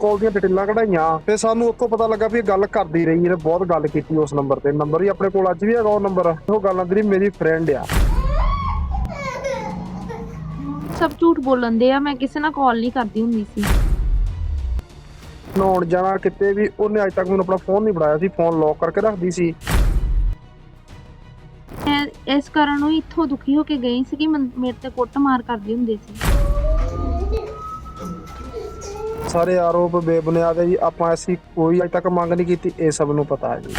ਕਾਲ ਦੀਆਂ ਡਿਟੇਲਾਂ ਕਢਾਈਆਂ। ਤੇ ਸਾਨੂੰ ਉੱਥੋਂ ਪਤਾ ਲੱਗਾ ਵੀ ਇਹ ਗੱਲ ਕਰਦੀ ਰਹੀ ਇਹਨੇ ਬਹੁਤ ਗੱਲ ਕੀਤੀ ਉਸ ਨੰਬਰ ਤੇ। ਨੰਬਰ ਹੀ ਆਪਣੇ ਕੋਲ ਅੱਜ ਵੀ ਹੈਗਾ ਉਹ ਨੰਬਰ ਉਹ ਗੱਲ ਅੰਦਰ ਮੇਰੀ ਫਰੈਂਡ ਆ। ਸਭ ਝੂਠ ਬੋਲਣ ਦੇ ਆ ਮੈਂ ਕਿਸੇ ਨਾਲ ਕਾਲ ਨਹੀਂ ਕਰਦੀ ਹੁੰਦੀ ਸੀ। ਨਹਾਉਣ ਜਾਣਾ ਕਿਤੇ ਵੀ ਉਹਨੇ ਅੱਜ ਤੱਕ ਮੈਨੂੰ ਆਪਣਾ ਫੋਨ ਨਹੀਂ ਫੜਾਇਆ ਸੀ ਫੋਨ ਲੌਕ ਕਰਕੇ ਰੱਖਦੀ ਸੀ। ਮੈਂ ਇਸ ਕਾਰਨ ਉਹ ਇੱਥੋਂ ਦੁਖੀ ਹੋ ਕੇ ਗਈ ਸੀ ਕਿ ਮਨ- ਮੇਰੇ ਤੇ ਕੁੱਟ ਮਾਰ ਕਰਦੀ ਹੁੰਦੀ ਸੀ। ਸਾਰੇ ਆਰੋਪ ਬੇਬੁਨਿਆਦ ਹੈ ਜੀ। ਆਪਾਂ ਐਸੀ ਕੋਈ ਅੱਜ ਤੱਕ ਮੰਗ ਨਹੀਂ ਕੀਤੀ ਇਹ ਸਭ ਨੂੰ ਪਤਾ ਹੈ ਜੀ।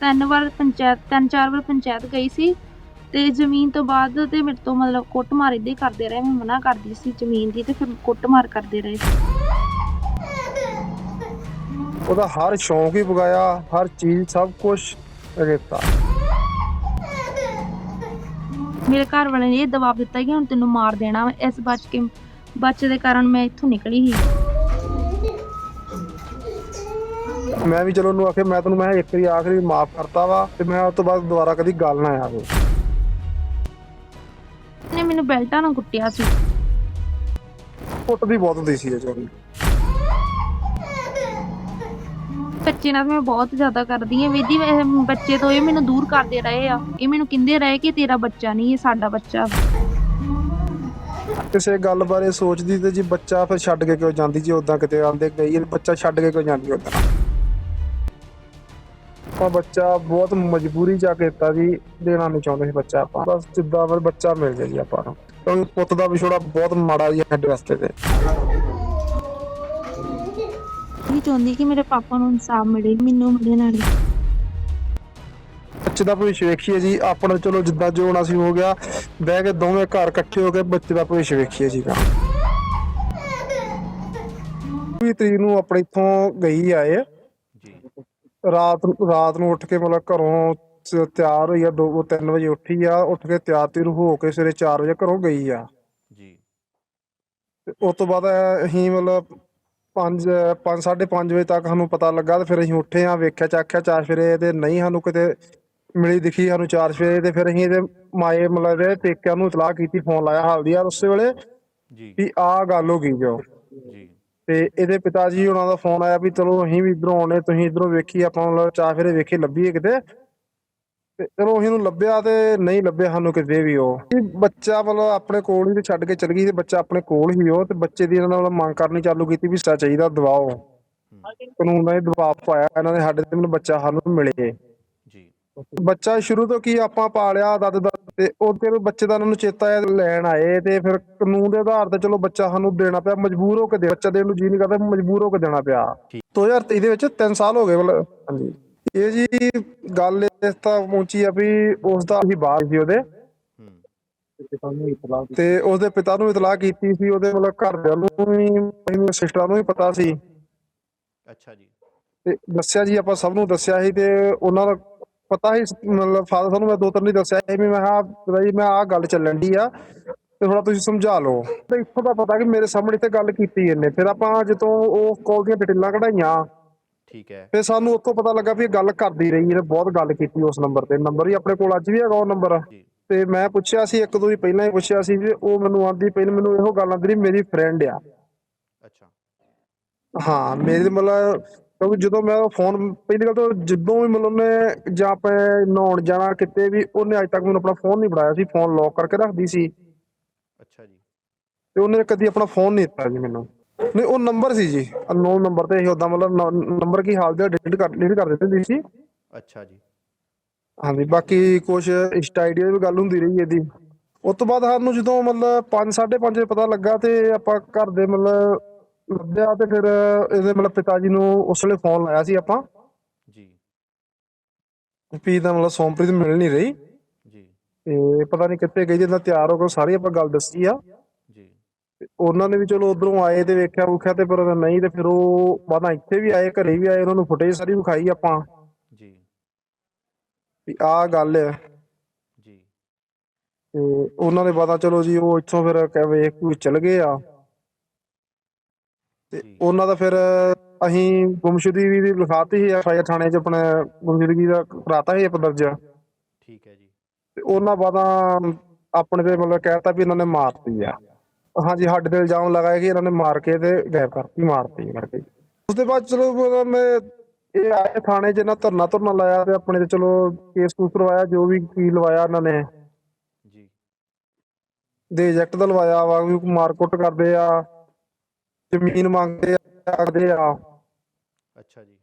ਤਿੰਨ ਵਾਰ ਪੰਚਾਇਤ ਤਿੰਨ ਚਾਰ ਵਾਰ ਪੰਚਾਇਤ ਗਈ ਸੀ ਤੇ ਜ਼ਮੀਨ ਤੋਂ ਬਾਅਦ ਤੇ ਮੇਰੇ ਤੋਂ ਮਤਲਬ ਕੁੱਟ ਮਾਰ ਏਦਾਂ ਹੀ ਕਰਦੇ ਰਹੇ ਮੈਂ ਮਨਾ ਕਰਦੀ ਸੀ ਜ਼ਮੀਨ ਦੀ ਤੇ ਫਿਰ ਕੁੱਟ ਮਾਰ ਕਰਦੇ ਰਹੇ। ਉਹਦਾ ਹਰ ਸ਼ੌਂਕ ਹੀ ਪਗਾਇਆ ਹਰ ਚੀਜ਼ ਸਭ ਕੁਝ ਕੀਤਾ ਮੇਰੇ ਘਰ ਵਾਲੇ ਨੇ ਇਹ ਦਬਾਅ ਦਿੱਤਾ ਕਿ ਹੁਣ ਤੈਨੂੰ ਮਾਰ ਦੇਣਾ। ਇਸ ਬਚ ਕੇ ਬਚ ਦੇ ਕਾਰਨ ਮੈਂ ਇੱਥੋਂ ਨਿਕਲੀ ਸੀ। ਮੈਂ ਵੀ ਚਲੋ ਉਹਨੂੰ ਆਖਿਆ ਮੈਂ ਤੈਨੂੰ ਮੈਂ ਇੱਕ ਵਾਰੀ ਆਖਰੀ ਮਾਫ ਕਰਤਾ ਵਾ ਤੇ ਮੈਂ ਉਸ ਤੋਂ ਬਾਅਦ ਦੁਬਾਰਾ ਕਦੀ ਗੱਲ ਨਾ ਆਵੇ ਨੇ ਮੈਨੂੰ ਬੈਲਟਾਂ ਨਾਲ ਕੁੱਟਿਆ ਸੀ। ਕੁੱਟਦੀ ਬਹੁਤ ਹੁੰਦੀ ਸੀ ਇਹ ਚੋਰੀ। ਬੱਚੇ ਨਾਲ ਮੈਂ ਬਹੁਤ ਜ਼ਿਆਦਾ ਕਰਦੀ ਹਾਂ। ਵਿਧੀ ਬੱਚੇ ਤੋਂ ਇਹ ਮੈਨੂੰ ਦੂਰ ਕਰਦੇ ਰਹੇ ਆ। ਇਹ ਮੈਨੂੰ ਕਹਿੰਦੇ ਰਹੇ ਕਿ ਤੇਰਾ ਬੱਚਾ ਨਹੀਂ, ਇਹ ਸਾਡਾ ਬੱਚਾ। ਕਿਸੇ ਗੱਲ ਬਾਰੇ ਸੋਚਦੀ ਤੇ ਜੀ ਬੱਚਾ ਫਿਰ ਛੱਡ ਕੇ ਕਿਉਂ ਜਾਂਦੀ ਜੀ? ਉਦਾਂ ਕਿਤੇ ਆਂਦੇ ਗਈ ਬੱਚਾ ਛੱਡ ਕੇ ਕਿਉਂ ਜਾਂਦੀ ਉਦਾਂ ਆਪਾਂ ਬੱਚਾ ਬਹੁਤ ਮਜਬੂਰੀ ਜਾ ਕੇ ਦਿੱਤਾ ਜੀ, ਦੇਣਾ ਨਹੀਂ ਚਾਹੁੰਦੇ ਸੀ ਬੱਚਾ ਆਪਾਂ। ਬਸ ਜਿੱਦਾਂ ਫਿਰ ਬੱਚਾ ਮਿਲ ਗਿਆ ਜੀ ਆਪਾਂ ਨੂੰ। ਪੁੱਤ ਦਾ ਵਿਛੋੜਾ ਬਹੁਤ ਮਾੜਾ ਜੀ ਸਾਡੇ ਵਾਸਤੇ ਤੇ। ਚਾਹੁੰਦੀ ਕਿ ਮੇਰੇ ਪਾਪਾ ਨੂੰ ਇਨਸਾਫ ਮਿਲੇ ਮੈਨੂੰ ਮਿਲੇ ਨਾਲ। ਬੱਚੇ ਦਾ ਭਵਿੱਖ ਵੇਖੀਏ ਜੀ ਆਪਣਾ ਚਲੋ ਜਿੱਦਾਂ ਜੋ ਹੋਣਾ ਸੀ ਹੋ ਗਿਆ। ਬਹਿ ਕੇ ਦੋਵੇਂ ਘਰ ਇਕੱਠੇ ਹੋ ਕੇ ਬੱਚੇ ਦਾ ਭਵਿੱਖ ਵੇਖੀਏ ਜੀ। ਗਾ ਵੀ ਤਰੀਕ ਨੂੰ ਆਪਣੇ ਇੱਥੋਂ ਗਈ ਆਏ। ਜੀ। ਰਾਤ ਰਾਤ ਨੂੰ ਉੱਠ ਕੇ ਮਤਲਬ ਘਰੋਂ ਤਿਆਰ ਹੋਈ ਆ 2 3 ਵਜੇ ਉੱਠੀ ਆ ਉੱਠ ਕੇ ਤਿਆਰ ਤਿਰ ਹੋ ਕੇ ਸਵੇਰੇ 4 ਵਜੇ ਘਰੋਂ ਗਈ ਆ। ਜੀ। ਤੇ ਉਸ ਤੋਂ ਬਾਅਦ ਅਸੀਂ ਮਤਲਬ 5 5 5:30 ਵਜੇ ਤੱਕ ਸਾਨੂੰ ਪਤਾ ਲੱਗਾ ਤੇ ਫਿਰ ਅਸੀਂ ਉੱਠੇ ਆ ਵੇਖਿਆ ਚਾਖਿਆ ਚਾਰ ਫੇਰੇ ਤੇ ਨਹੀਂ ਸਾਨੂੰ ਕਿਤੇ ਮਿਲੀ ਦਿਖੀ ਸਾਨੂੰ ਚਾਰ ਫੇਰੇ ਤੇ ਫਿਰ ਅਸੀਂ ਇਹਦੇ ਮਾਏ ਮਤਲਬ ਇਹਦੇ ਪੇਕਿਆਂ ਨੂੰ ਇਤਲਾਹ ਕੀਤੀ ਫੋਨ ਲਾਇਆ ਹਲਦੀ ਆ ਉਸੇ ਵੇਲੇ ਜੀ। ਵੀ ਆਹ ਗੱਲ ਹੋ ਗਈ ਜੋ। ਜੀ। ਤੇ ਇਹਦੇ ਪਿਤਾ ਜੀ ਉਹਨਾਂ ਦਾ ਫੋਨ ਆਇਆ ਵੀ ਚਲੋ ਅਸੀਂ ਵੀ ਇਧਰੋਂ ਆਉਣੇ ਤੁਸੀਂ ਇਧਰੋਂ ਵੇਖੀ ਆਪਾਂ ਮਤਲਬ ਚਾਰ ਫੇਰੇ ਵੇਖੀ ਲੱਭੀਏ ਕਿਤੇ। ਤੇ ਚਲੋ ਅਸੀਂ ਨੂੰ ਲੱਭਿਆ ਤੇ ਨਹੀਂ ਲੱਭਿਆ ਸਾਨੂੰ ਕਿਤੇ ਵੀ ਉਹ। ਕਿ ਬੱਚਾ ਮਤਲਬ ਆਪਣੇ ਕੋਲ ਹੀ ਤੇ ਛੱਡ ਕੇ ਚਲ ਗਈ ਤੇ ਬੱਚਾ ਆਪਣੇ ਕੋਲ ਹੀ ਉਹ ਤੇ ਬੱਚੇ ਦੀ ਇਹਨਾਂ ਨਾਲ ਮੰਗ ਕਰਨੀ ਚਾਲੂ ਕੀਤੀ ਵੀ ਸੱਚਾ ਚਾਹੀਦਾ ਦਵਾਓ ਕਾਨੂੰਨ ਦਾ ਇਹ ਦਬਾਅ ਪਾਇਆ ਇਹਨਾਂ ਨੇ ਸਾਡੇ ਤੇ ਮੈਨੂੰ ਬੱਚਾ ਸਾਨੂੰ ਮਿਲੇ। ਜੀ। ਬੱਚਾ ਸ਼ੁਰੂ ਤੋਂ ਕੀ ਆਪਾਂ ਪਾਲਿਆ ਦਦ ਦਦ ਤੇ ਉਹਦੇ ਨੂੰ ਬੱਚੇ ਦਾ ਉਹਨਾਂ ਨੂੰ ਚੇਤਾ ਆਇਆ ਤੇ ਲੈਣ ਆਏ ਤੇ ਫਿਰ ਕਾਨੂੰਨ ਦੇ ਆਧਾਰ ਤੇ ਚਲੋ ਬੱਚਾ ਸਾਨੂੰ ਦੇਣਾ ਪਿਆ ਮਜਬੂਰ ਹੋ ਕੇ ਦੇ ਬੱਚਾ ਦੇਣ ਨੂੰ ਜੀ ਨਹੀਂ ਕਰਦਾ ਮਜਬੂਰ ਹੋ ਕੇ ਦੇਣਾ ਪਿਆ। ਠੀਕ। 2023 ਦੇ ਵਿੱਚ 3 ਸਾਲ ਹੋ ਗਏ ਮਤਲਬ ਹਾਂਜੀ। ਇਹ ਜੀ ਗੱਲ ਇਸ ਤਾਂ ਪਹੁੰਚੀ ਆ ਵੀ ਉਸ ਦਾ ਹੀ ਬਾਹਰ ਸੀ ਉਹਦੇ। ਤੇ ਉਹਦੇ ਪਿਤਾ ਨੂੰ ਇਤਲਾਹ ਕੀਤੀ ਸੀ ਉਹਦੇ ਮਤਲਬ ਘਰਦਿਆਂ ਨੂੰ ਵੀ ਮੈਨੂੰ ਸਿਸਟਰਾਂ ਨੂੰ ਵੀ ਪਤਾ ਸੀ। ਅੱਛਾ ਜੀ। ਤੇ ਦੱਸਿਆ ਜੀ ਆਪਾਂ ਸਭ ਨੂੰ ਦੱਸਿਆ ਸੀ ਤੇ ਉਹਨਾਂ ਦਾ ਪਤਾ ਹੀ ਮਤਲਬ ਫਾਦਰ ਸਾਹਿਬ ਨੂੰ ਮੈਂ ਦੋ ਤਿੰਨ ਹੀ ਦੱਸਿਆ ਸੀ ਵੀ ਮੈਂ ਹਾਂ ਜੀ ਮੈਂ ਆਹ ਗੱਲ ਚੱਲਣ ਦੀ ਆ ਤੇ ਥੋੜਾ ਤੁਸੀਂ ਸਮਝਾ ਲਓ। ਤੇ ਇੱਥੋਂ ਦਾ ਪਤਾ ਕਿ ਮੇਰੇ ਸਾਹਮਣੇ ਤੇ ਗੱਲ ਕੀਤੀ ਇਹਨੇ। ਫਿਰ ਆਪਾਂ ਜਦੋਂ ਉਹ ਕਾਲ ਦੀਆਂ ਡਿਟੇਲਾਂ ਕਢਾਈਆਂ ਠੀਕ ਹੈ। ਫਿਰ ਸਾਨੂੰ ਉੱਥੋਂ ਪਤਾ ਲੱਗਾ ਵੀ ਇਹ ਗੱਲ ਕਰਦੀ ਰਹੀ ਇਹਨੇ ਬਹੁਤ ਗੱਲ ਕੀਤੀ ਉਸ ਨੰਬਰ ਤੇ। ਨੰਬਰ ਹੀ ਆਪਣੇ ਕੋਲ ਅੱਜ ਵੀ ਹੈਗਾ ਉਹ ਨੰਬਰ। ਤੇ ਮੈਂ ਪੁੱਛਿਆ ਸੀ ਇੱਕ ਦੋ ਹੀ ਪਹਿਲਾਂ ਹੀ ਪੁੱਛਿਆ ਸੀ ਵੀ ਉਹ ਮੈਨੂੰ ਆਂਦੀ ਪਹਿਲਾਂ ਮੈਨੂੰ ਇਹੋ ਗੱਲ ਆਂਦੀ ਮੇਰੀ ਫਰੈਂਡ ਆ। ਅੱਛਾ। ਹਾਂ ਮੇਰੇ ਮਤਲਬ ਕਿਉਂਕਿ ਜਦੋਂ ਮੈਂ ਫੋਨ ਪਹਿਲੀ ਗੱਲ ਤਾਂ ਜਦੋਂ ਵੀ ਮਤਲਬ ਉਹਨੇ ਜਾਂ ਆਪਾਂ ਨਹਾਉਣ ਜਾਣਾ ਕਿਤੇ ਵੀ ਉਹਨੇ ਅੱਜ ਤੱਕ ਮੈਨੂੰ ਆਪਣਾ ਫੋਨ ਨਹੀਂ ਫੜਾਇਆ ਸੀ ਫੋਨ ਲੌਕ ਕਰਕੇ ਰੱਖਦੀ ਸੀ। ਅੱਛਾ ਜੀ। ਤੇ ਉਹਨੇ ਕਦੀ ਆਪਣਾ ਫੋਨ ਨਹੀਂ ਦਿੱਤਾ ਜੀ ਮੈਨੂੰ। ਨਹੀਂ ਉਹ ਨੰਬਰ ਸੀ ਜੀ। ਅਨਨੋਨ ਨੰਬਰ ਤੇ ਇਹ ਉਦਾਂ ਮਤਲਬ ਨੰਬਰ ਕੀ ਹਾਲ ਦੇ ਡਿਲੀਟ ਕਰ ਡਿਲੀਟ ਕਰ ਦਿੱਤੇ ਸੀ। ਅੱਛਾ ਜੀ। ਹਾਂਜੀ ਬਾਕੀ ਕੁਝ ਇੰਸਟਾ ਆਈਡੀ ਦੀ ਵੀ ਗੱਲ ਹੁੰਦੀ ਰਹੀ ਇਹਦੀ। ਉਸ ਤੋਂ ਬਾਅਦ ਸਾਨੂੰ ਜਦੋਂ ਮਤਲਬ 5 5:30 ਵਜੇ ਪਤਾ ਲੱਗਾ ਤੇ ਆਪਾਂ ਘਰ ਦੇ ਮਤਲਬ ਲੱਭਿਆ ਤੇ ਫਿਰ ਇਹਦੇ ਮਤਲਬ ਪਿਤਾ ਜੀ ਨੂੰ ਉਸ ਵੇਲੇ ਫੋਨ ਲਾਇਆ ਸੀ ਆਪਾਂ। ਜੀ। ਵੀ ਦਾ ਮਤਲਬ ਸੋਮਪ੍ਰੀਤ ਮਿਲ ਨਹੀਂ ਰਹੀ। ਜੀ। ਤੇ ਪਤਾ ਨਹੀਂ ਕਿੱਥੇ ਗਈ ਜਿੱਦਾਂ ਤਿਆਰ ਹੋ ਕੇ ਸਾਰੀ ਆਪਾਂ ਗੱਲ ਦੱਸੀ ਆ। ਉਹਨਾਂ ਨੇ ਵੀ ਚਲੋ ਉਧਰੋਂ ਆਏ ਤੇ ਵੇਖਿਆ ਵੂਖਿਆ ਤੇ ਪਰ ਨਹੀਂ ਤੇ ਫਿਰ ਉਹ ਬਾਅਦਾਂ ਇੱਥੇ ਵੀ ਆਏ ਘਰੇ ਵੀ ਆਏ ਉਹਨਾਂ ਨੂੰ ਫੁਟੇਜ ਸਾਰੀ ਵਿਖਾਈ ਆਪਾਂ। ਜੀ। ਵੀ ਆਹ ਗੱਲ ਹੈ। ਜੀ। ਤੇ ਉਹਨਾਂ ਦੇ ਬਾਅਦਾਂ ਚਲੋ ਜੀ ਉਹ ਇੱਥੋਂ ਫਿਰ ਕਹਿ ਵੇਖ ਕੇ ਚਲ ਗਏ ਆ। ਤੇ। ਉਹਨਾਂ ਦਾ ਫਿਰ ਅਸੀਂ ਗੁੰਮਸ਼ੁਦਗੀ ਦੀ ਲਿਖਾਤੀ ਸੀ ਐਫ ਆਈ ਆਰ ਥਾਣੇ 'ਚ ਆਪਣੇ ਗੁੰਮਸ਼ੁਦਗੀ ਦਾ ਕਰਾਤਾ ਸੀ ਇੱਕ ਦਰਜ। ਠੀਕ ਹੈ ਜੀ। ਤੇ ਉਹਨਾਂ ਬਾਅਦਾਂ ਆਪਣੇ ਤੇ ਮਤਲਬ ਕਹਿਤਾ ਵੀ ਇਹਨਾਂ ਨੇ ਮਾਰਤੀ ਆ। ਹਾਂਜੀ ਸਾਡੇ ਤੇ ਇਲਜ਼ਾਮ ਲਗਾਏ ਕਿ ਇਹਨਾਂ ਨੇ ਮਾਰ ਕੇ ਤੇ ਗਾਇਬ ਕਰਤੀ ਮਾਰਤੀ ਕਰਕੇ ਉਸ ਦੇ ਬਾਅਦ ਚਲੋ ਮਤਲਬ ਮੈਂ ਇਹ ਆਏ ਥਾਣੇ 'ਚ ਇਹਨਾਂ ਧਰਨਾ ਧਰਨਾ ਲਾਇਆ ਤੇ ਆਪਣੇ ਤੇ ਚਲੋ ਕੇਸ ਕੂਸ ਕਰਵਾਇਆ ਜੋ ਵੀ ਕੀ ਲਵਾਇਆ ਇਹਨਾਂ ਨੇ। ਜੀ। ਦੇ ਏਜੈਕਟ ਦਾ ਲਵਾਇਆ ਵਾ ਵੀ ਮਾਰਕੁੱਟ ਕਰਦੇ ਆ ਜ਼ਮੀਨ ਮੰਗਦੇ ਆ ਕਰਦੇ ਆ। ਅੱਛਾ ਜੀ।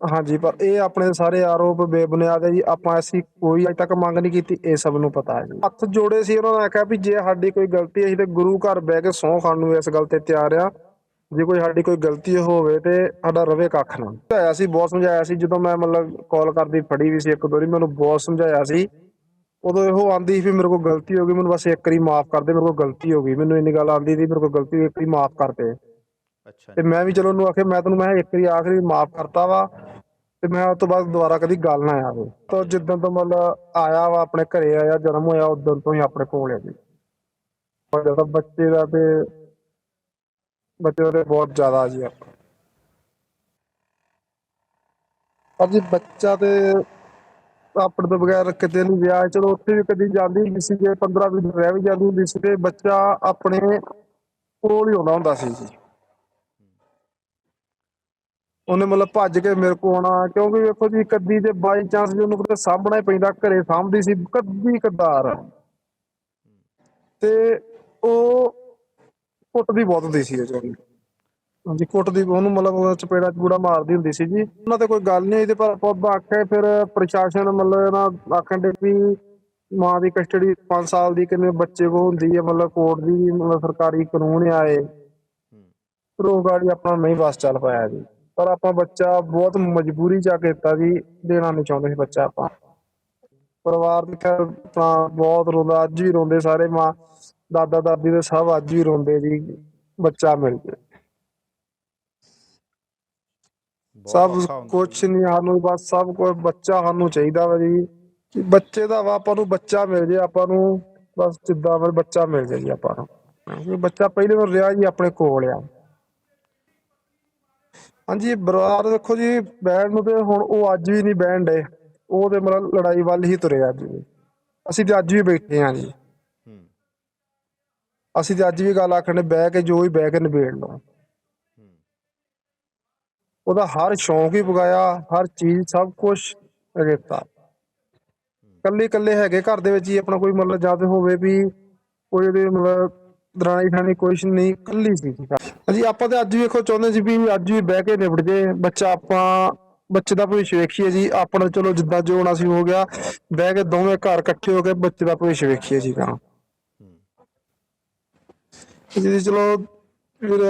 ਹਾਂਜੀ ਪਰ ਇਹ ਆਪਣੇ ਸਾਰੇ ਆਰੋਪ ਬੇਬੁਨਿਆਦ ਹੈ ਜੀ ਆਪਾਂ ਐਸੀ ਕੋਈ ਅਜੇ ਤੱਕ ਮੰਗ ਨਹੀਂ ਕੀਤੀ ਇਹ ਸਭ ਨੂੰ ਪਤਾ ਹੈ ਜੀ। ਹੱਥ ਜੋੜੇ ਸੀ ਉਹਨਾਂ ਨੇ ਆਖਿਆ ਵੀ ਜੇ ਸਾਡੀ ਕੋਈ ਗਲਤੀ ਹੈ ਅਸੀਂ ਤੇ ਗੁਰੂ ਘਰ ਬਹਿ ਕੇ ਸਹੁੰ ਖਾਣ ਨੂੰ ਇਸ ਗੱਲ ਤੇ ਤਿਆਰ ਆ। ਜੇ ਕੋਈ ਸਾਡੀ ਕੋਈ ਗਲਤੀ ਹੋਵੇ ਤੇ ਸਾਡਾ ਰਵੇ ਕੱਖ ਨਾ। ਸਮਝਾਇਆ ਸੀ ਬਹੁਤ ਸਮਝਾਇਆ ਸੀ ਜਦੋਂ ਮੈਂ ਮਤਲਬ ਕਾਲ ਕਰਦੀ ਫੜੀ ਵੀ ਸੀ ਇੱਕ ਦੋ ਵਾਰੀ ਮੈਨੂੰ ਬਹੁਤ ਸਮਝਾਇਆ ਸੀ। ਉਦੋਂ ਇਹੋ ਆਂਦੀ ਸੀ ਵੀ ਮੇਰੇ ਕੋਲ ਗਲਤੀ ਹੋ ਗਈ ਮੈਨੂੰ ਬਸ ਇੱਕ ਵਾਰੀ ਮਾਫ ਕਰ ਦੇ ਮੇਰੇ ਕੋਲ ਗਲਤੀ ਹੋ ਗਈ। ਮੈਨੂੰ ਇੰਨੀ ਗੱਲ ਆਂਦੀ ਸੀ ਮੇਰੇ ਕੋਲ ਗਲਤੀ ਇੱਕ ਵਾਰੀ ਮਾਫ ਕਰ ਦੇ। ਅੱਛਾ ਤੇ ਜੀ। ਮੈਂ ਵੀ ਚਲੋ ਉਹਨੂੰ ਆਖਿਆ ਮੈਂ ਤੈਨੂੰ ਮੈਂ ਕਿਹਾ ਇੱਕ ਵਾਰੀ ਆਖਰੀ ਮਾਫ ਕਰਤਾ ਵਾ ਤੇ ਮੈਂ ਉਸ ਤੋਂ ਬਾਅਦ ਦੁਬਾਰਾ ਕਦੀ ਗੱਲ ਨਾ ਆਵੇ ਤਾਂ ਜਿੱਦਾਂ ਤੋਂ ਮਤਲਬ ਆਇਆ ਵਾ, ਆਪਣੇ ਘਰੇ ਆਇਆ, ਜਨਮ ਹੋਇਆ ਉਦੋਂ ਤੋਂ ਹੀ ਆਪਣੇ ਕੋਲ ਹੈ ਜੀ। ਔਰ ਜਦੋਂ ਬੱਚੇ ਦਾ ਤੇ ਬੱਚੇ ਦਾ ਬਹੁਤ ਜ਼ਿਆਦਾ ਜੀ ਆਪਾਂ। ਅਜੀ ਬੱਚਾ ਤੇ ਆਪਣੇ ਤੋਂ ਬਗੈਰ ਕਿਤੇ ਨਹੀਂ ਗਿਆ। ਚਲੋ ਉੱਥੇ ਵੀ ਕਦੀ ਜਾਂਦੀ ਹੁੰਦੀ ਸੀ, ਜੇ 15 ਦਿਨ ਰਹਿ ਵੀ ਜਾਂਦੀ ਹੁੰਦੀ ਸੀ ਤੇ ਬੱਚਾ ਆਪਣੇ ਕੋਲ ਹੀ ਆਉਂਦਾ ਹੁੰਦਾ ਸੀ ਜੀ। ਉਹਨੇ ਮਤਲਬ ਭੱਜ ਕੇ ਮੇਰੇ ਕੋਲ ਆਉਣਾ ਕਿਉਂਕਿ ਵੇਖੋ ਜੀ ਕੱਦੀ ਤੇ ਬਾਈ ਚਾਂਸ ਜੇ ਉਹਨੂੰ ਕਿਤੇ ਸਾਹਮਣਾ ਹੀ ਪੈਂਦਾ ਘਰੇ ਸਾਂਭਦੀ ਸੀ ਕੱਦੀ ਕਦਾਰ। ਤੇ ਉਹ ਕੁੱਟਦੀ ਬਹੁਤ ਹੁੰਦੀ ਸੀ ਉਹ ਜਿਹੜੀ। ਹਾਂਜੀ ਕੁੱਟਦੀ ਉਹਨੂੰ ਮਤਲਬ ਉਹ ਚਪੇੜਾ ਚਪੂੜਾ ਮਾਰਦੀ ਹੁੰਦੀ ਸੀ ਜੀ। ਉਹਨਾਂ ਤੇ ਕੋਈ ਗੱਲ ਨਹੀਂ ਇਹਦੇ ਪਰ ਆਪਾਂ ਉਦੋਂ ਆਖਿਆ ਫਿਰ ਪ੍ਰਸ਼ਾਸਨ ਮਤਲਬ ਨਾ ਆਖਣ ਦੇ ਵੀ ਮਾਂ ਦੀ ਕਸਟਡੀ 5 ਸਾਲ ਦੀ ਕਿੰਨੇ ਬੱਚੇ ਕੋ ਹੁੰਦੀ ਹੈ ਮਤਲਬ ਕੋਰਟ ਦੀ ਮਤਲਬ ਸਰਕਾਰੀ ਕਾਨੂੰਨ ਆਏ। ਫਿਰ ਉਹ ਗਾੜੀ ਆਪਣਾ ਨਹੀਂ ਬਸ ਚੱਲ ਪਾਇਆ ਜੀ। ਪਰ ਆਪਾਂ ਬੱਚਾ ਬਹੁਤ ਮਜਬੂਰੀ ਚ ਆ ਕੇ ਦਿੱਤਾ ਜੀ ਦੇਣਾ ਨਹੀਂ ਚਾਹੁੰਦੇ ਸੀ ਬੱਚਾ ਆਪਾਂ। ਪਰਿਵਾਰ ਦੇ ਖੈਰ ਆਪਣਾ ਬਹੁਤ ਰੋਂਦਾ ਅੱਜ ਵੀ ਰੋਂਦੇ ਸਾਰੇ ਮਾਂ ਦਾਦਾ ਦਾਦੀ ਦੇ ਸਭ ਅੱਜ ਵੀ ਰੋਂਦੇ ਜੀ ਬੱਚਾ ਮਿਲ ਗਿਆ ਸਭ ਕੁਛ ਨਹੀਂ ਸਾਨੂੰ ਬਸ ਸਭ ਕੁਝ ਬੱਚਾ ਸਾਨੂੰ ਚਾਹੀਦਾ ਵਾ ਜੀ। ਬੱਚੇ ਦਾ ਵਾ ਆਪਾਂ ਨੂੰ ਬੱਚਾ ਮਿਲ ਜੇ ਆਪਾਂ ਨੂੰ ਬਸ ਜਿੱਦਾਂ ਬੱਚਾ ਮਿਲ ਜੇ ਜੀ ਆਪਾਂ ਨੂੰ। ਬੱਚਾ ਪਹਿਲੇ ਵਾਰ ਰਿਹਾ ਜੀ ਆਪਣੇ ਕੋਲ ਆ। ਹਾਂਜੀ ਬਰਾਰ ਦੇਖੋ ਜੀ ਬੈਂਡ ਨੂੰ ਤੇ ਹੁਣ ਉਹ ਅੱਜ ਵੀ ਨਹੀਂ ਬੈਂਡ ਹੈ ਉਹ ਤੇ ਮਤਲਬ ਲੜਾਈ ਵੱਲ ਹੀ ਤੁਰੇ ਅੱਜ ਵੀ। ਅਸੀਂ ਤੇ ਅੱਜ ਵੀ ਬੈਠੇ ਹਾਂ ਜੀ। ਅਸੀਂ ਤੇ ਅੱਜ ਵੀ ਗੱਲ ਆਖਣੇ ਬਹਿ ਕੇ ਜੋ ਹੀ ਬਹਿ ਕੇ ਨਿਬੇੜ ਲਓ। ਉਹਦਾ ਹਰ ਸ਼ੌਂਕ ਹੀ ਪਗਾਇਆ ਹਰ ਚੀਜ਼ ਸਭ ਕੁਝ ਕੀਤਾ ਕੱਲੇ ਕੱਲੇ ਹੈਗੇ ਘਰ ਦੇ ਵਿੱਚ ਹੀ ਆਪਣਾ ਕੋਈ ਮਤਲਬ ਜਦ ਹੋਵੇ ਵੀ ਕੋਈ ਉਹਦੇ ਮਤਲਬ ਦਰਾਣੀ ਠਾਣੀ ਕੁਛ ਨਹੀਂ ਕੱਲੀ ਸੀ। ਹਾਂਜੀ ਆਪਾਂ ਤੇ ਅੱਜ ਵੀ ਵੇਖੋ ਚਾਹੁੰਦੇ ਸੀ ਵੀ ਅੱਜ ਵੀ ਬਹਿ ਕੇ ਨਿਬੜ ਜੇ। ਬੱਚਾ ਆਪਾਂ ਬੱਚੇ ਦਾ ਭਵਿੱਖ ਵੇਖੀਏ ਜੀ। ਆਪਣਾ ਚਲੋ ਜਿੱਦਾਂ ਜੋ ਹੋਣਾ ਸੀ ਹੋ ਗਿਆ। ਬਹਿ ਕੇ ਦੋਵੇਂ ਘਰ ਇਕੱਠੇ ਹੋ ਕੇ ਬੱਚੇ ਦਾ ਭਵਿੱਖ ਵੇਖੀਏ ਜੀ ਹੂੰ। ਜੀ ਚਲੋ ਫਿਰ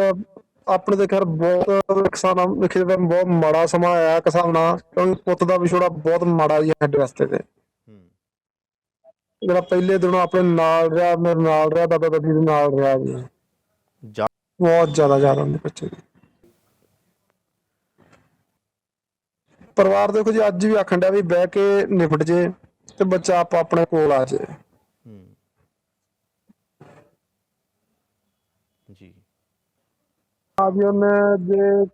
ਆਪਣੇ ਦੇ ਘਰ ਬਹੁਤ ਕਿਸਾਨਾਂ ਵੇਖੇ ਬਹੁਤ ਮਾੜਾ ਸਮਾਂ ਆਇਆ ਕਿਸਾਨ ਕਿਉਂਕਿ ਪੁੱਤ ਦਾ ਵਿਛੋੜਾ ਬਹੁਤ ਮਾੜਾ ਜੀ ਸਾਡੇ ਵਾਸਤੇ ਤੇ। ਜਿਹੜਾ ਪਹਿਲੇ ਦਿਨੋਂ ਆਪਣੇ ਨਾਲ ਰਿਹਾ ਮੇਰੇ ਨਾਲ ਰਿਹਾ ਦਾਦਾ ਦਾਦੀ ਦੇ ਨਾਲ ਰਿਹਾ ਜਾ ਬਹੁਤ ਜ਼ਿਆਦਾ ਜ਼ਿਆਦਾ ਹੁੰਦੇ ਬੱਚੇ ਦੀ। ਪਰਿਵਾਰ ਦੇਖੋ ਜੀ ਅੱਜ ਵੀ ਆਖਣ ਡਿਆ ਵੀ ਬਹਿ ਕੇ ਨਿਪਟ ਜੇ ਤੇ ਬੱਚਾ ਆਪ ਆਪਣੇ ਕੋਲ ਆ ਜੇ। ਜੀ। ਆ ਵੀ ਉਹਨੇ ਜੇ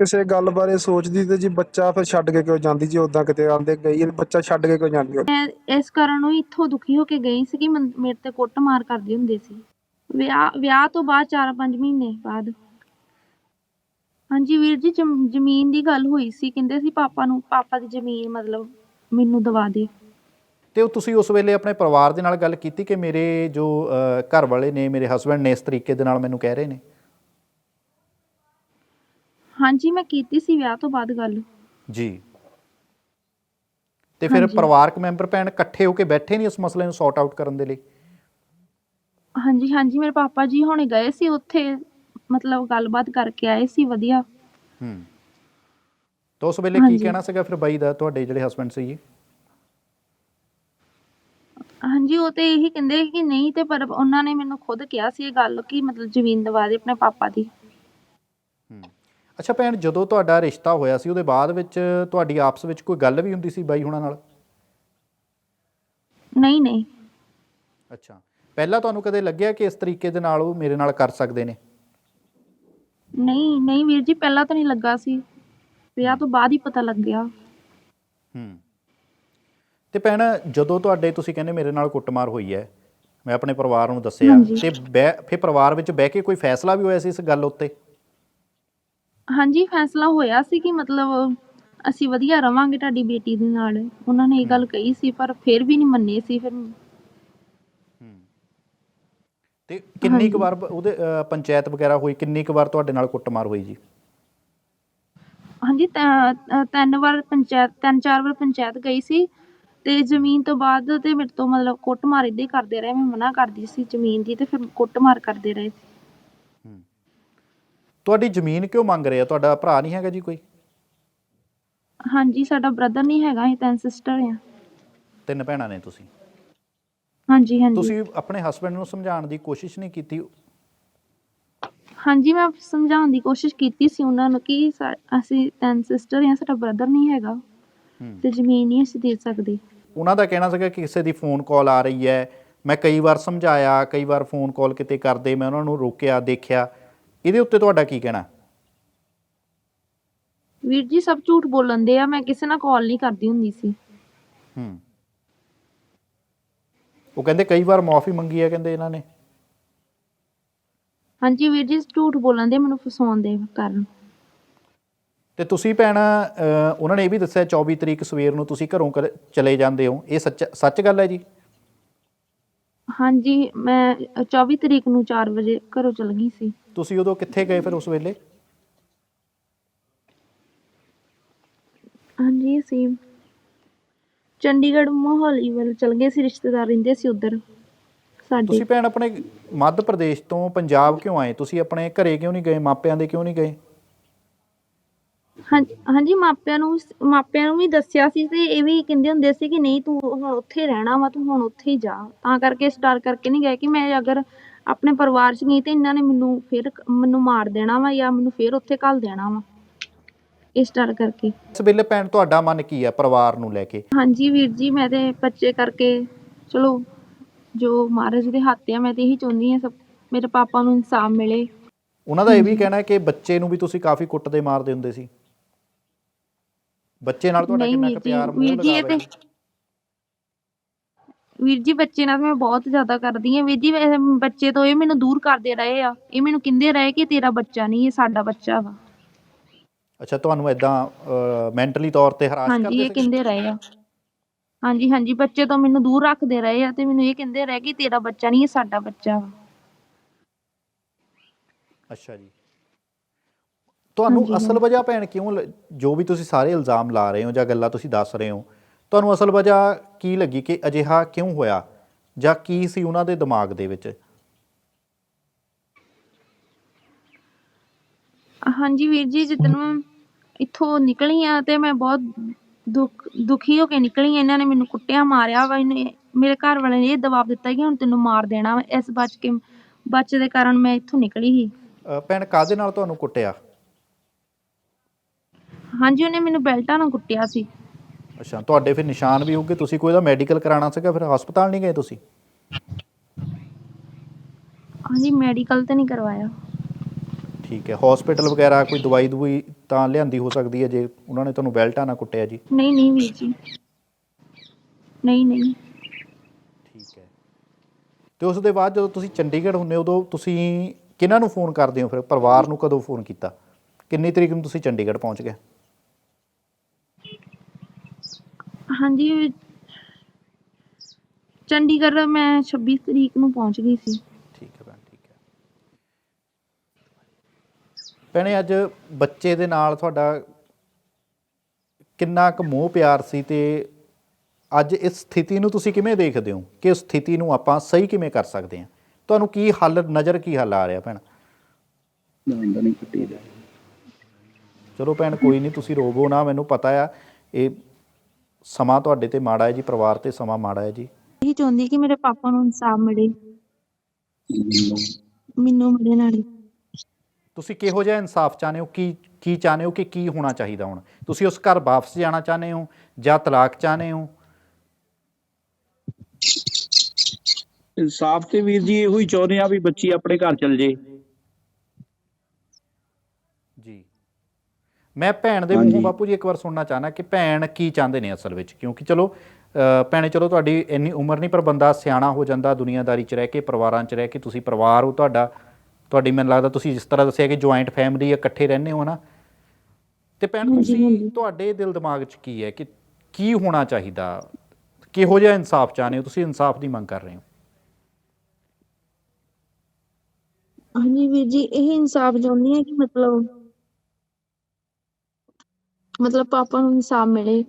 ਕਿਸੇ ਗੱਲ ਬਾਰੇ ਸੋਚਦੀ ਤੇ ਜੀ ਬੱਚਾ ਫਿਰ ਛੱਡ ਕੇ ਕਿਉਂ ਜਾਂਦੀ ਜੀ ਉਦਾਂ ਕਿਤੇ ਆਂਦੇ ਗਈ ਬੱਚਾ ਛੱਡ ਕੇ ਕਿਉਂ ਜਾਂਦੀ ਮੈਂ ਇਸ ਕਾਰਨ ਨੂੰ ਇੱਥੋਂ ਦੁਖੀ ਹੋ ਕੇ ਗਈ ਸੀ ਕਿ ਮੇਰੇ ਤੇ ਕੁੱਟਮਾਰ ਕਰਦੇ ਹੁੰਦੇ ਸੀ। ਵਿਆਹ ਵਿਆਹ ਤੋਂ ਬਾਅਦ 4-5 ਮਹੀਨੇ ਬਾਅਦ। ਹਾਂਜੀ ਵੀਰ ਜੀ ਜ਼ਮ- ਜ਼ਮੀਨ ਦੀ ਗੱਲ ਹੋਈ ਸੀ ਕਹਿੰਦੇ ਸੀ ਪਾਪਾ ਨੂੰ ਪਾਪਾ ਦੀ ਜ਼ਮੀਨ ਮਤਲਬ ਮੈਨੂੰ ਦਵਾ ਦੇ। ਤੇ ਉਹ ਤੁਸੀਂ ਉਸ ਵੇਲੇ ਆਪਣੇ ਪਰਿਵਾਰ ਦੇ ਨਾਲ ਗੱਲ ਕੀਤੀ ਕਿ ਮੇਰੇ ਜੋ ਅ, ਘਰ ਵਾਲੇ ਨੇ ਮੇਰੇ ਹਸਬੰਡ ਨੇ ਇਸ ਤਰੀਕੇ ਦੇ ਨਾਲ ਮੈਨੂੰ ਕਹਿ ਰਹੇ ਨੇ? ਹਾਂਜੀ ਮੈਂ ਕੀਤੀ ਸੀ ਵਿਆਹ ਤੋਂ ਬਾਅਦ ਗੱਲ। ਜੀ। ਤੇ ਫਿਰ। ਪਰਿਵਾਰਕ ਮੈਂਬਰ ਭੈਣ ਇਕੱਠੇ ਹੋ ਕੇ ਬੈਠੇ ਨਹੀਂ ਇਸ ਮਸਲੇ ਨੂੰ ਸੌਟ ਆਊਟ ਕਰਨ ਦੇ ਲਈ? ਹਾਂਜੀ ਹਾਂਜੀ ਮੇਰੇ ਪਾਪਾ ਜੀ ਹੁਣੇ ਗਏ ਸੀ ਉੱਥੇ ਮਤਲਬ ਗੱਲਬਾਤ ਕਰਕੇ ਆਏ ਸੀ ਵਧੀਆ। ਹੂੰ। ਤਾਂ ਉਸ ਵੇਲੇ ਕੀ ਹਾਂਜੀ। ਕਹਿਣਾ ਸੀਗਾ ਫਿਰ ਬਾਈ ਦਾ ਤੁਹਾਡੇ ਜਿਹੜੇ ਹਸਬੰਡ ਸੀ ਜੀ ਹਾਂਜੀ ਉਹ ਤੇ ਇਹੀ ਕਹਿੰਦੇ ਕਿ ਨਹੀਂ ਤੇ ਪਰ ਉਹਨਾਂ ਨੇ ਮੈਨੂੰ ਖੁਦ ਕਿਹਾ ਸੀ ਇਹ ਗੱਲ ਕਿ ਮਤਲਬ ਜ਼ਮੀਨ ਦਵਾ ਦੇ ਆਪਣੇ ਪਾਪਾ ਦੀ। ਹੂੰ। ਅੱਛਾ ਭੈਣ ਜਦੋਂ ਤੁਹਾਡਾ ਰਿਸ਼ਤਾ ਹੋਇਆ ਸੀ ਉਹਦੇ ਬਾਅਦ ਵਿੱਚ ਤੁਹਾਡੀ ਆਪਸ ਵਿੱਚ ਕੋਈ ਗੱਲ ਵੀ ਹੁੰਦੀ ਸੀ ਬਾਈ ਹੁਣਾਂ ਨਾਲ? ਨਹੀਂ ਨਹੀਂ। ਅੱਛਾ। ਪਹਿਲਾਂ ਤੁਹਾਨੂੰ ਕਦੇ ਲੱਗਿਆ ਕਿ ਇਸ ਤਰੀਕੇ ਦੇ ਨਾਲ ਉਹ ਮੇਰੇ ਨਾਲ ਕਰ ਸਕਦੇ ਨੇ? ਨਹੀਂ ਨਹੀਂ ਵੀਰ ਜੀ ਪਹਿਲਾਂ ਤਾਂ ਨਹੀਂ ਲੱਗਾ ਸੀ। ਵਿਆਹ ਤੋਂ ਬਾਅਦ ਹੀ ਪਤਾ ਲੱਗਿਆ ਹੂੰ। ਤੇ ਭੈਣ ਜਦੋਂ ਤੁਹਾਡੇ ਤੁਸੀਂ ਕਹਿੰਦੇ ਮੇਰੇ ਨਾਲ ਕੁੱਟਮਾਰ ਹੋਈ ਹੈ ਮੈਂ ਆਪਣੇ ਪਰਿਵਾਰ ਨੂੰ ਦੱਸਿਆ। ਤੇ ਬਹਿ- ਫਿਰ ਪਰਿਵਾਰ ਵਿੱਚ ਬਹਿ ਕੇ ਕੋਈ ਫੈਸਲਾ ਵੀ ਹੋਇਆ ਸੀ ਇਸ ਗੱਲ ਉੱਤੇ? ਹਾਂਜੀ ਫੈਸਲਾ ਹੋਇਆ ਸੀ ਕਿ ਮਤਲਬ ਅਸੀਂ ਵਧੀਆ ਰਵਾਂਗੇ ਤੁਹਾਡੀ ਬੇਟੀ ਦੇ ਨਾਲ। ਉਹਨਾਂ ਨੇ ਇਹ ਗੱਲ ਕਹੀ ਸੀ ਪਰ ਫਿਰ ਵੀ ਨਹੀਂ ਮੰਨੇ ਸੀ ਫਿਰ ਤੇ ਕਿੰਨੀ। ਕੁ ਵਾਰ ਉਹਦੇ ਪੰਚਾਇਤ ਵਗੈਰਾ ਹੋਈ ਕਿੰਨੀ ਕੁ ਵਾਰ ਤੁਹਾਡੇ ਨਾਲ ਕੁੱਟਮਾਰ ਹੋਈ ਜੀ? ਹਾਂਜੀ ਤੈ- ਤਿੰਨ ਵਾਰ ਪੰਚਾਇਤ ਤਿੰਨ ਚਾਰ ਵਾਰ ਪੰਚਾਇਤ ਗਈ ਸੀ ਤੇ ਜ਼ਮੀਨ ਤੋਂ ਬਾਅਦ ਤੇ ਮੇਰੇ ਤੋਂ ਮਤਲਬ ਕੁੱਟਮਾਰ ਹੀ ਕਰਦੇ ਰਹੇ ਮੈਂ ਮਨਾ ਕਰਦੀ ਸੀ ਜ਼ਮੀਨ ਦੀ ਤੇ ਫਿਰ ਕੁੱਟਮਾਰ ਕਰਦੇ ਰਹੇ। ਤੁਹਾਡੀ ਜ਼ਮੀਨ ਕਿਉਂ ਮੰਗ ਰਿਹਾ ਤੁਹਾਡਾ ਭਰਾ ਨਹੀਂ ਹੈਗਾ ਜੀ ਕੋਈ? ਹਾਂਜੀ ਸਾਡਾ ਬ੍ਰਦਰ ਨਹੀਂ ਹੈਗਾ ਅਸੀਂ ਤਿੰਨ ਸਿਸਟਰ ਆ ਤਿੰਨ ਭੈਣਾਂ ਨੇ ਤੁਸੀਂ? ਹਾਂਜੀ ਹਾਂਜੀ। ਤੁਸੀਂ ਆਪਣੇ ਹਸਬੰਡ ਨੂੰ ਸਮਝਾਉਣ ਦੀ ਕੋਸ਼ਿਸ਼ ਨਹੀਂ ਕੀਤੀ? ਹਾਂਜੀ ਮੈਂ ਸਮਝਾਉਣ ਦੀ ਕੋਸ਼ਿਸ਼ ਕੀਤੀ ਸੀ ਉਹਨਾਂ ਨੂੰ ਕਿ ਸਾ- ਅਸੀਂ ਤਿੰਨ ਸਿਸਟਰ ਆ ਸਾਡਾ ਬ੍ਰਦਰ ਨਹੀਂ ਹੈਗਾ। ਹੂੰ। ਤੇ ਜ਼ਮੀਨ ਨਹੀਂ ਅਸੀਂ ਦੇ ਸਕਦੇ। ਉਹਨਾਂ ਦਾ ਕਹਿਣਾ ਸੀਗਾ ਕਿ ਕਿਸੇ ਦੀ ਫੋਨ ਕਾਲ ਆ ਰਹੀ ਹੈ। ਮੈਂ ਕਈ ਵਾਰ ਸਮਝਾਇਆ ਕਈ ਵਾਰ ਫੋਨ ਕਾਲ ਕਿਤੇ ਕਰਦੇ ਮੈਂ ਉਹਨਾਂ ਨੂੰ ਰੋਕਿਆ ਦੇਖਿਆ। ਇਹਦੇ ਉੱਤੇ ਤੁਹਾਡਾ ਕੀ ਕਹਿਣਾ? ਵੀਰ ਜੀ ਸਭ ਝੂਠ ਬੋਲਣ ਦੇ ਆ ਮੈਂ ਕਿਸੇ ਨਾਲ ਕਾਲ ਨਹੀਂ ਕਰਦੀ ਹੁੰਦੀ ਸੀ। ਹੂੰ। ਉਹ ਕਹਿੰਦੇ ਕਈ ਵਾਰ ਮਾਫੀ ਮੰਗੀ ਹੈ ਕਹਿੰਦੇ ਇਹਨਾਂ ਨੇ। ਹਾਂਜੀ ਵੀਰ ਜੀ ਝੂਠ ਬੋਲਣ ਦੇ ਮੈਨੂੰ ਫਸਾਉਣ ਦੇ ਕਾਰਨ। ਤੇ ਤੁਸੀਂ ਭੈਣ ਉਹਨਾਂ ਨੇ ਇਹ ਵੀ ਦੱਸਿਆ 24 ਤਰੀਕ ਸਵੇਰ ਨੂੰ ਤੁਸੀਂ ਘਰੋਂ ਚਲੇ ਜਾਂਦੇ ਹੋ। ਇਹ ਸੱਚ ਸੱਚ ਗੱਲ ਹੈ ਜੀ? ਹਾਂਜੀ ਮੈਂ 24 ਤਰੀਕ ਨੂੰ 4 ਵਜੇ ਘਰੋਂ ਚਲ ਗਈ ਸੀ। ਤੁਸੀਂ ਉਦੋਂ ਕਿੱਥੇ ਗਏ ਫਿਰ ਉਸ ਵੇਲੇ? ਹਾਂਜੀ ਅਸੀਂ ਚੰਡੀਗੜ੍ਹ ਮੋਹਾਲੀ ਵੱਲ ਚਲ ਗਏ ਸੀ ਰਿਸ਼ਤੇਦਾਰ ਰਹਿੰਦੇ ਸੀ ਉਧਰ ਸਾਡੇ। ਤੁਸੀਂ ਭੈਣ ਆਪਣੇ ਮੱਧ ਪ੍ਰਦੇਸ਼ ਤੋਂ ਪੰਜਾਬ ਕਿਉਂ ਆਏ? ਤੁਸੀਂ ਆਪਣੇ ਘਰੇ ਕਿਉਂ ਨਹੀਂ ਗਏ? ਮਾਪਿਆਂ ਦੇ ਕਿਉਂ ਨਹੀਂ ਗਏ? ਹਾਂ- ਹਾਂਜੀ ਮਾਪਿਆਂ ਨੂੰ ਮਾਪਿਆਂ ਨੂੰ ਵੀ ਦੱਸਿਆ ਸੀ ਤੇ ਇਹ ਵੀ ਕਹਿੰਦੇ ਹੁੰਦੇ ਸੀ ਕਿ ਨਹੀਂ ਤੂੰ ਹੁਣ ਉੱਥੇ ਰਹਿਣਾ ਵਾ ਤੂੰ ਹੁਣ ਉੱਥੇ ਹੀ ਜਾ। ਤਾਂ ਕਰਕੇ ਇਸ ਡਰ ਕਰਕੇ ਨਹੀਂ ਗਏ ਕਿ ਮੈਂ ਅਗਰ ਆਪਣੇ ਪਰਿਵਾਰ 'ਚ ਗਈ ਤੇ ਇਹਨਾਂ ਨੇ ਮੈਨੂੰ ਫਿਰ ਮੈਨੂੰ ਮਾਰ ਦੇਣਾ ਵਾ ਜਾਂ ਮੈਨੂੰ ਫਿਰ ਉੱਥੇ ਘੱਲ ਦੇਣਾ ਵਾ। ਇਸ ਡਰ ਕਰਕੇ। ਇਸ ਵੇਲੇ ਭੈਣ ਤੁਹਾਡਾ ਮਨ ਕੀ ਹੈ ਪਰਿਵਾਰ ਨੂੰ ਲੈ ਕੇ? ਹਾਂਜੀ ਵੀਰ ਜੀ ਮੈਂ ਤੇ ਬੱਚੇ ਕਰਕੇ ਚਲੋ ਜੋ ਮਹਾਰਾਜ ਦੇ ਹੱਥ ਆ ਮੈਂ ਤੇ ਇਹੀ ਚਾਹੁੰਦੀ ਹਾਂ ਸਭ ਮੇਰੇ ਪਾਪਾ ਨੂੰ ਇਨਸਾਫ ਮਿਲੇ। ਉਹਨਾਂ ਦਾ ਇਹ ਵੀ ਕਹਿਣਾ ਹੈ ਕਿ ਬੱਚੇ ਨੂੰ ਵੀ ਤੁਸੀਂ ਕਾਫੀ ਕੁੱਟਦੇ ਮਾਰਦੇ ਹੁੰਦੇ ਸੀ। ਬੱਚੇ ਨਾਲ ਤੁਹਾਡਾ ਨਹੀਂ ਕਿੰਨਾ ਵੀਰ ਕੁ ਜੀ ਪਿਆਰ ਮੋਹ ਵੀਰ ਜੀ ਇਹ ਲਗਾਵ ਹੈ ਤੇ ਵੀਰ ਜੀ ਬੱਚੇ ਨਾਲ ਮੈਂ ਬਹੁਤ ਜ਼ਿਆਦਾ ਕਰਦੀ ਹਾਂ। ਵੀਰ ਜੀ ਵੈਸੇ ਬੱਚੇ ਤੋਂ ਇਹ ਮੈਨੂੰ ਦੂਰ ਕਰਦੇ ਰਹੇ ਆ। ਇਹ ਮੈਨੂੰ ਕਹਿੰਦੇ ਰਹੇ ਕਿ ਤੇਰਾ ਬੱਚਾ ਨਹੀਂ ਇਹ ਸਾਡਾ ਬੱਚਾ ਵਾ। ਅੱਛਾ ਤੁਹਾਨੂੰ ਇਦਾਂ ਮੈਂਟਲੀ ਤੌਰ ਤੇ ਹਰਾਸ ਹਾਂਜੀ ਕਰਦੇ ਇਹ ਸੀ ਕਹਿੰਦੇ ਰਹੇ ਆ। ਹਾਂਜੀ ਹਾਂਜੀ ਬੱਚੇ ਤੋਂ ਮੈਨੂੰ ਦੂਰ ਰੱਖਦੇ ਰਹੇ ਆ ਤੇ ਮੈਨੂੰ ਇਹ ਕਹਿੰਦੇ ਰਹੇ ਕਿ ਤੇਰਾ ਬੱਚਾ ਨਹੀਂ ਇਹ ਸਾਡਾ ਬੱਚਾ ਵਾ। ਅੱਛਾ ਜੀ। ਤੁਹਾਨੂੰ ਹਾਂਜੀ, ਅਸਲ ਵਜ੍ਹਾ ਭੈਣ ਕਿਉਂ ਲ- ਜੋ ਵੀ ਤੁਸੀਂ ਸਾਰੇ ਇਲਜ਼ਾਮ ਲਾ ਰਹੇ ਹੋ ਜਾਂ ਗੱਲਾਂ ਤੁਸੀਂ ਦੱਸ ਰਹੇ ਹੋ ਤੁਹਾਨੂੰ ਅਸਲ ਵਜ੍ਹਾ ਕੀ ਲੱਗੀ ਕਿ ਅਜਿਹਾ ਕਿਉਂ ਹੋਇਆ ਜਾਂ ਕੀ ਸੀ ਉਹਨਾਂ ਦੇ ਦਿਮਾਗ ਦੇ ਵਿੱਚ? ਹਾਂਜੀ ਵੀਰ ਜੀ ਜਿੱਦਣ ਮੈਂ ਇੱਥੋਂ ਨਿਕਲੀ ਆ ਤੇ ਮੈਂ ਬਹੁਤ ਦੁੱਖ ਦੁਖੀ ਹੋ ਕੇ ਨਿਕਲੀ ਆ। ਇਹਨਾਂ ਨੇ ਮੈਨੂੰ ਕੁੱਟਿਆ ਮਾਰਿਆ ਵਾ। ਇਹਨੇ ਮੇਰੇ ਘਰ ਵਾਲੇ ਨੇ ਇਹ ਦਬਾਅ ਦਿੱਤਾ ਕਿ ਹੁਣ ਤੈਨੂੰ ਮਾਰ ਦੇਣਾ ਵਾ। ਇਸ ਬਚ ਕੇ ਬਚ ਦੇ ਕਾਰਨ ਮੈਂ ਇੱਥੋਂ ਨਿਕਲੀ ਸੀ। ਅ, ਭੈਣ ਕਾਦੇ ਨਾਲ ਤੁਹਾਨੂੰ ਕੁੱਟਿਆ? ਹਾਂਜੀ ਉਹਨੇ ਮੈਨੂੰ ਬੈਲਟਾਂ ਨਾਲ ਕੁੱਟਿਆ ਸੀ। ਅੱਛਾ ਤੁਹਾਡੇ ਫਿਰ ਨਿਸ਼ਾਨ ਵੀ ਹੋਊਗੇ ਤੁਸੀਂ ਕੋਈ ਉਹਦਾ ਮੈਡੀਕਲ ਕਰਾਉਣਾ ਸੀਗਾ? ਫਿਰ ਹਸਪਤਾਲ ਨਹੀਂ ਗਏ ਤੁਸੀਂ? ਹਾਂਜੀ ਮੈਡੀਕਲ ਤੇ ਨਹੀਂ ਕਰਵਾਇਆ। ਠੀਕ ਹੈ। ਹਸਪੀਟਲ ਵਗੈਰਾ ਕੋਈ ਦਵਾਈ ਦਵਾਈ ਤਾਂ ਲਿਆਂਦੀ ਹੋ ਸਕਦੀ ਹੈ ਜੇ ਉਹਨਾਂ ਨੇ ਤੁਹਾਨੂੰ ਬੈਲਟਾਂ ਨਾਲ ਕੁੱਟਿਆ ਜੀ? ਨਹੀਂ ਨਹੀਂ ਵੀਰ ਜੀ। ਨਹੀਂ ਨਹੀਂ। ਠੀਕ ਹੈ। ਤੇ ਉਸ ਦੇ ਬਾਅਦ ਜਦੋਂ ਤੁਸੀਂ ਚੰਡੀਗੜ੍ਹ ਹੁੰਦੇ ਹੋ ਉਦੋਂ ਤੁਸੀਂ ਕਿਹਨਾਂ ਨੂੰ ਫੋਨ ਕਰਦੇ ਹੋ ਫਿਰ? ਪਰਿਵਾਰ ਨੂੰ ਕਦੋਂ ਫੋਨ ਕੀਤਾ? ਕਿੰਨੀ ਤਰੀਕ ਨੂੰ ਤੁਸੀਂ ਚੰਡੀਗੜ੍ਹ ਪਹੁੰਚ ਗਏ? ਹਾਂਜੀ ਚੰਡੀਗੜ੍ਹ ਮੈਂ 26 ਤਰੀਕ ਨੂੰ ਪਹੁੰਚ ਗਈ ਸੀ ਠੀਕ ਹੈ ਭੈਣ ਠੀਕ ਹੈ ਭੈਣੇ ਅੱਜ ਬੱਚੇ ਦੇ ਨਾਲ ਤੁਹਾਡਾ ਕਿੰਨਾ ਕੁ ਮੋਹ ਪਿਆਰ ਸੀ ਤੇ ਅੱਜ ਇਸ ਸਥਿਤੀ ਨੂੰ ਤੁਸੀਂ ਕਿਵੇਂ ਦੇਖਦੇ ਹੋ ਕਿ ਉਸ ਸਥਿਤੀ ਨੂੰ ਆਪਾਂ ਸਹੀ ਕਿਵੇਂ ਕਰ ਸਕਦੇ ਹਾਂ? ਤੁਹਾਨੂੰ ਕੀ ਹੱਲ ਨਜ਼ਰ ਕੀ ਹੱਲ ਆ ਰਿਹਾ ਭੈਣ? ਦੰਦ ਨਹੀਂ ਕੱਟੀ ਦਾ। ਚਲੋ ਭੈਣ ਕੋਈ ਨਹੀਂ ਤੁਸੀਂ ਰੋਵੋ ਨਾ ਮੈਨੂੰ ਪਤਾ ਆ ਇਹ ਸਮਾਂ ਤੁਹਾਡੇ ਤੇ ਮਾੜਾ ਹੈ ਜੀ ਪਰਿਵਾਰ ਤੇ ਸਮਾਂ ਮਾੜਾ ਹੈ ਜੀ। ਇਹੀ ਚਾਹੁੰਦੀ ਕਿ ਮੇਰੇ ਪਾਪਾ ਨੂੰ ਇਨਸਾਫ ਮਿਲੇ। ਮੈਨੂੰ ਮਿਲੇ ਨਾਲੇ ਤੁਸੀਂ ਕਿਹੋ ਜਿਹਾ ਇਨਸਾਫ ਚਾਹੁੰਦੇ ਹੋ? ਕੀ ਕੀ ਚਾਹੁੰਦੇ ਹੋ ਕਿ ਕੀ ਹੋਣਾ ਚਾਹੀਦਾ ਹੁਣ? ਤੁਸੀਂ ਉਸ ਘਰ ਵਾਪਸ ਜਾਣਾ ਚਾਹੁੰਦੇ ਹੋ ਜਾਂ ਤਲਾਕ ਚਾਹੁੰਦੇ ਹੋ? ਇਨਸਾਫ ਤੇ ਵੀਰ ਜੀ ਇਹੋ ਹੀ ਚਾਹੁੰਦੇ ਆ ਵੀ ਬੱਚੀ ਆਪਣੇ ਘਰ ਚਲ ਜੇ। ਜੀ। ਮੈਂ ਭੈਣ ਦੇ। ਮੂੰਹੋਂ ਬਾਪੂ ਜੀ ਇੱਕ ਵਾਰ ਸੁਣਨਾ ਚਾਹਨਾ ਕਿ ਭੈਣ ਕੀ ਚਾਹੁੰਦੇ ਨੇ ਅਸਲ ਵਿੱਚ? ਕਿਉਂਕਿ ਚਲੋ ਭੈਣੇ ਚਲੋ ਤੁਹਾਡੀ ਇੰਨੀ ਉਮਰ ਨਹੀਂ ਪਰ ਬੰਦਾ ਸਿਆਣਾ ਹੋ ਜਾਂਦਾ ਦੁਨੀਆਦਾਰੀ 'ਚ ਰਹਿ ਕੇ ਪਰਿਵਾਰਾਂ 'ਚ ਰਹਿ ਕੇ ਤੁਸੀਂ ਪਰਿਵਾਰ ਹੋ ਤੁਹਾਡਾ ਤੁਹਾਡੀ ਮੈਨੂੰ ਲੱਗਦਾ ਤੁਸੀਂ ਜਿਸ ਤਰ੍ਹਾਂ ਦੱਸਿਆ ਕਿ ਜੁਆਇੰਟ ਫੈਮਿਲੀ ਇਕੱਠੇ ਰਹਿੰਦੇ ਹੋ ਨਾ ਤੇ ਭੈਣ ਤੁਸੀਂ। ਤੁਹਾਡੇ ਦਿਲ ਦਿਮਾਗ 'ਚ ਕੀ ਹੈ ਕਿ ਕੀ ਹੋਣਾ ਚਾਹੀਦਾ? ਕਿਹੋ ਜਿਹਾ ਇਨਸਾਫ ਚਾਹੁੰਦੇ ਹੋ ਤੁਸੀਂ ਇਨਸਾਫ ਦੀ ਮੰਗ ਕਰ ਰਹੇ ਹੋ? ਹਾਂਜੀ ਵੀਰ ਜੀ ਇਹ ਇਨਸਾਫ ਚਾਹੁੰਦੀ ਹਾਂ ਕਿ ਮਤਲਬ ਮਤਲਬ ਪਾਪਾ ਨੂੰ ਇਨਸਾਫ ਮਿਲੇ।